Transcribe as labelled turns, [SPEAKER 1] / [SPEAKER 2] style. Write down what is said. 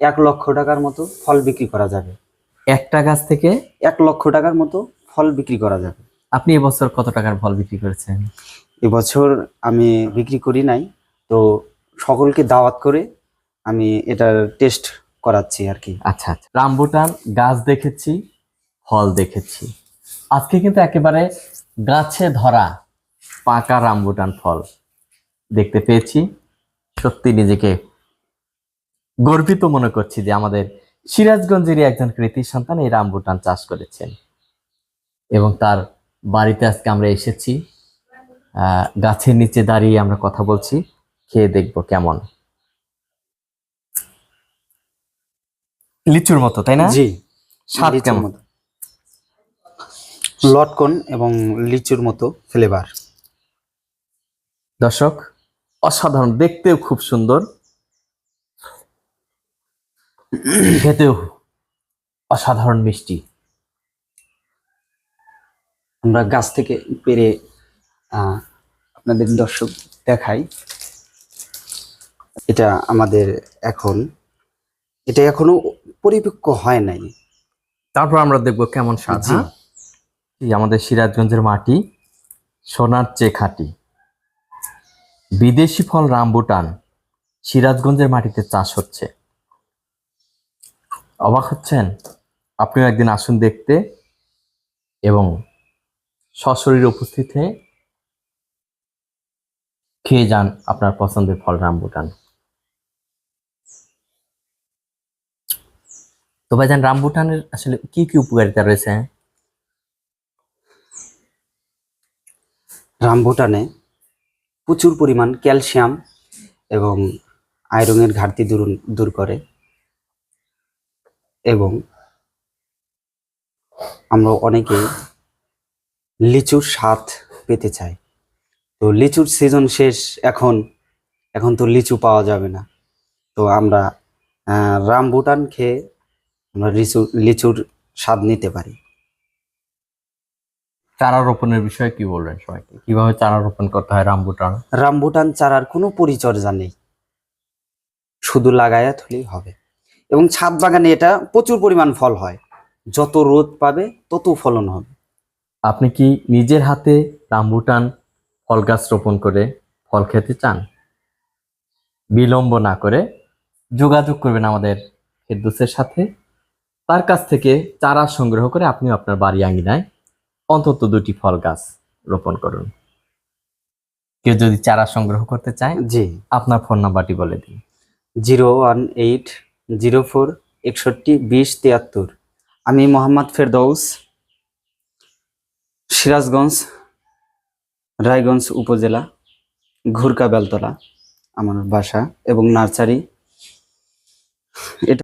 [SPEAKER 1] এক লক্ষ টাকার মতো ফল বিক্রি করা যাবে।
[SPEAKER 2] একটা গাছ থেকে
[SPEAKER 1] এক লক্ষ টাকার মতো ফল বিক্রি করা যাবে।
[SPEAKER 2] আপনি এবছর কত টাকার ফল বিক্রি করেছেন?
[SPEAKER 1] এবছর আমি বিক্রি করি নাই তো সকলকে দাওয়াত করে আমি এটার টেস্ট করাচ্ছি আর কি।
[SPEAKER 2] আচ্ছা আচ্ছা। রামবুটান গাছ দেখেছি ফল দেখেছি। আজকে কিন্তু একেবারে গাছে ধরা পাকা রামবুটান ফল দেখতে পেয়েছি। সত্যি নিজেকে গর্বিত মনে করছি যে আমাদের সিরাজগঞ্জেরই একজন কৃতি সন্তান এই রামবুটান চাষ করেছেন। এবং তার বাড়িতে আজকে আমরা এসেছি। আহ, গাছের নিচে দাঁড়িয়ে আমরা কথা বলছি। খেয়ে দেখব কেমন। লিচুর মতো তাই না?
[SPEAKER 1] জি।
[SPEAKER 2] স্বাদ কেমন?
[SPEAKER 1] লটকন এবং লিচুর মতো ফ্লেভার
[SPEAKER 2] দর্শক অসাধারণ দেখতেও খুব সুন্দর। খেতেও অসাধারণ মিষ্টি।
[SPEAKER 1] আমরা গাছ থেকে পেরে আহ, আপনাদের দর্শক দেখাই। এটা আমাদের এখন এটা এখনও পরিপক্ক হয় নাই।
[SPEAKER 2] তারপর আমরা দেখব কেমন স্বাদ হ্যাঁ? এই আমাদের সিরাজগঞ্জের মাটি সোনার চেয়ে খাঁটি বিদেশি ফল রামবুটান সিরাজগঞ্জের মাটিতে চাষ হচ্ছে। অবাক হচ্ছেন? আপনিও একদিন আসুন দেখতে এবং সশরীর উপস্থিত খেয়ে যান আপনার পছন্দের ফল রামবুটান তো ভাইজান রামবুটানের আসলে কি কি উপকারিতা রয়েছে?
[SPEAKER 1] রামভুটানে প্রচুর পরিমাণ ক্যালসিয়াম এবং আয়রনের ঘাটতি দূর দূর করে। এবং আমরা অনেকে লিচুর স্বাদ পেতে চাই। তো লিচুর সিজন শেষ এখন এখন তো লিচু পাওয়া যাবে না। তো আমরা আহ, রামভুটান খেয়ে আমরা লিচু লিচুর স্বাদ নিতে পারি।
[SPEAKER 2] চারা রোপণের বিষয়ে কি বলবেন সবাইকে? কীভাবে চারা রোপণ করতে হয় রামবুটান
[SPEAKER 1] রামবুটান চারার কোনো পরিচর্যা নেই। শুধু লাগায়া থলেই হবে। এবং ছাদ বাগানে এটা প্রচুর পরিমাণ ফল হয়। যত রোদ পাবে তত ফলন হবে।
[SPEAKER 2] আপনি কি নিজের হাতে রামবুটান ফল গাছ রোপণ করে ফল খেতে চান? বিলম্ব না করে যোগাযোগ করবেন আমাদের ফেরদুসের সাথে। তার কাছ থেকে চারা সংগ্রহ করে আপনি আপনার বাড়ি আঙ্গিনায় অন্তত দুটি ফল গাছ রোপণ করুন। কেউ যদি চারা সংগ্রহ করতে চায়
[SPEAKER 1] জি।
[SPEAKER 2] আপনার ফোন নাম্বারটি বলে দিন।
[SPEAKER 1] Zero one eight zero four, একষট্টি, বিশ, তিয়াত্তর। আমি মোহাম্মদ ফেরদৌস, সিরাজগঞ্জ, রায়গঞ্জ উপজেলা, ঘুরকা বেলতলা, আমার বাসা এবং নার্সারি। এটা